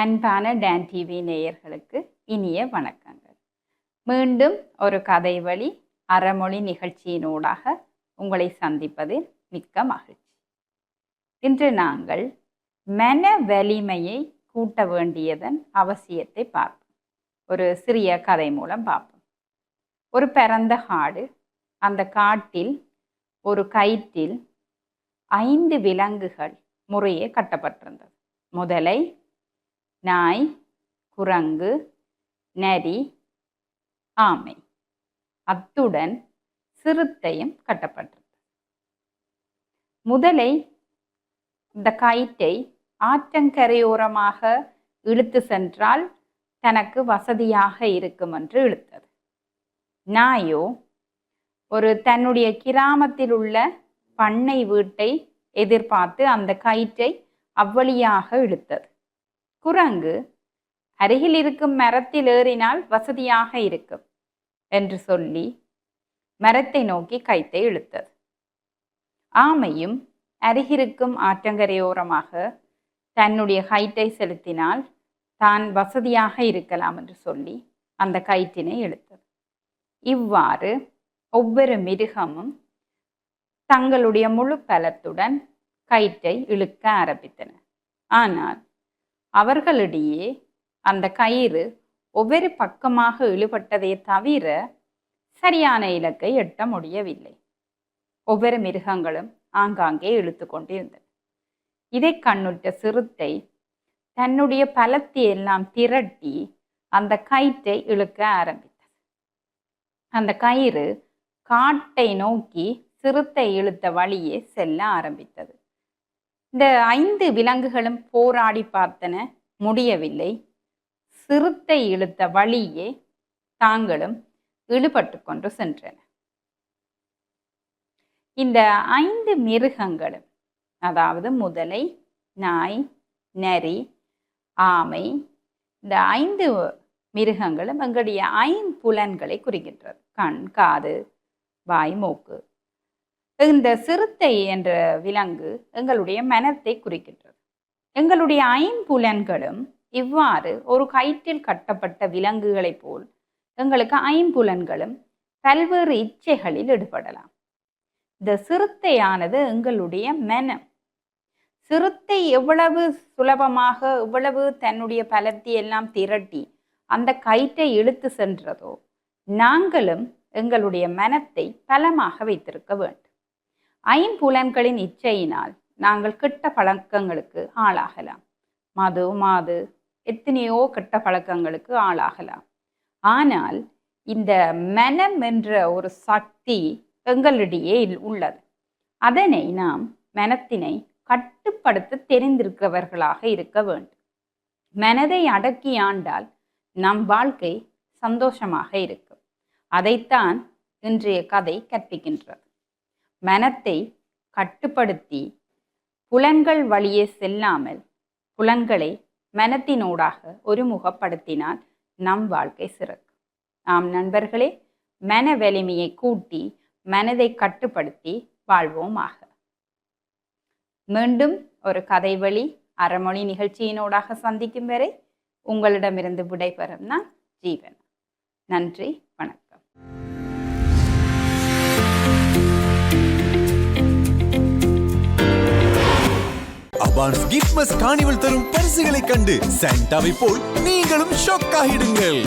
அன்பான tan TV நேயர்களுக்கு இனிய வணக்கங்கள். மீண்டும் ஒரு கதை வழி அறமொழி நிகழ்ச்சியினூடாக உங்களை சந்திப்பதில் மிக்க மகிழ்ச்சி. இன்று நாங்கள் மன வலிமையை கூட்ட வேண்டியதன் அவசியத்தை பார்ப்போம். ஒரு சிறிய கதை மூலம் பார்ப்போம். ஒரு பரந்த காடு அந்த காட்டில் ஒரு கயிற்றில் ஐந்து விலங்குகள் முறையே கட்டப்பட்டிருந்தது. முதலை நாய் குரங்கு நரி ஆமை. அத்துடன் சிறுத்தையும் கட்டப்பட்டது. முதலை இந்த கயிற்றை ஆற்றங்கரையோரமாக இழுத்து சென்றால் தனக்கு வசதியாக இருக்கும் என்று இழுத்தது. நாயோ ஒரு தன்னுடைய கிராமத்தில் உள்ள பண்ணை வீட்டை எதிர்பார்த்து அந்த கயிற்றை அவ்வழியாக இழுத்தது. குரங்கு அருகில் இருக்கும் மரத்தில் ஏறினால் வசதியாக இருக்கும் என்று சொல்லி மரத்தை நோக்கி கைத்தை இழுத்தது. ஆமையும் அருகிருக்கும் ஆற்றங்கரையோரமாக தன்னுடைய கயிற்றை செலுத்தினால் தான் வசதியாக இருக்கலாம் என்று சொல்லி அந்த கயிற்றினை இழுத்தது. இவ்வாறு ஒவ்வொரு மிருகமும் தங்களுடைய முழு பலத்துடன் கயிற்றை இழுக்க ஆரம்பித்தன. ஆனால் அவர்களிடையே அந்த கயிறு ஒவ்வொரு பக்கமாக இழுபட்டதை தவிர சரியான இலக்கை எட்ட முடியவில்லை. ஒவ்வொரு மிருகங்களும் ஆங்காங்கே இழுத்து கொண்டிருந்தன. இதை கண்ணுற்ற சிறுத்தை தன்னுடைய பலத்தை எல்லாம் திரட்டி அந்த கயிற்றை இழுக்க ஆரம்பித்தது. அந்த கயிறு காட்டை நோக்கி சிறுத்தை இழுத்த வழியே செல்ல ஆரம்பித்தது. இந்த ஐந்து விலங்குகளும் போராடி பார்த்தன முடியவில்லை. சிறுத்தை இழுத்த வழியே தாங்களும் இழுபட்டு கொண்டு சென்றன. இந்த ஐந்து மிருகங்களும் அதாவது முதலை நாய் நரி ஆமை இந்த ஐந்து மிருகங்களும் எங்களுடைய ஐம்புலன்களை குறிக்கின்றது கண் காது வாய் மூக்கு. இந்த சிறுத்தை என்ற விலங்கு எங்களுடைய மனத்தை குறிக்கின்றது. எங்களுடைய ஐம்புலன்களும் இவ்வாறு ஒரு கயிற்றில் கட்டப்பட்ட விலங்குகளைப் போல் எங்களுக்கு ஐம்புலன்களும் பல்வேறு இச்சைகளில் ஈடுபடலாம். இந்த சிறுத்தையானது எங்களுடைய மனம். சிறுத்தை எவ்வளவு சுலபமாக எவ்வளவு தன்னுடைய பலத்தை எல்லாம் திரட்டி அந்த கயிற்றை இழுத்து சென்றதோ நாங்களும் எங்களுடைய மனத்தை பலமாக வைத்திருக்க வேண்டும். ஐம்புலன்களின் இச்சையினால் நாங்கள் கெட்ட பழக்கங்களுக்கு ஆளாகலாம். மது மாது எத்தனையோ கெட்ட பழக்கங்களுக்கு ஆளாகலாம். ஆனால் இந்த மனம் என்ற ஒரு சக்தி எங்களிடையே உள்ளது. அதனை நாம் மனத்தினை கட்டுப்படுத்த தெரிந்திருக்கிறவர்களாக இருக்க வேண்டும். மனதை அடக்கி ஆண்டால் நம் வாழ்க்கை சந்தோஷமாக இருக்கும். அதைத்தான் இன்றைய கதை கற்பிக்கின்றது. மனத்தை கட்டுப்படுத்தி புலன்கள் வழியே செல்லாமல் புலன்களை மனத்தினூடாக ஒருமுகப்படுத்தினால் நம் வாழ்க்கை சிறக்கும். நாம் நண்பர்களே மன வலிமையை கூட்டி மனதை கட்டுப்படுத்தி வாழ்வோமாக. மீண்டும் ஒரு கதை வழி அறமொழி நிகழ்ச்சியினூடாக சந்திக்கும் வரை உங்களிடமிருந்து விடைபெறும் நான் ஜீவன். நன்றி வணக்கம். அபான்ஸ் கிஃப்ட்மஸ் காணிவல் தரும் பரிசுகளை கண்டு சாண்டாவை போல் நீங்களும் ஷாக் ஆகிடுங்கள்.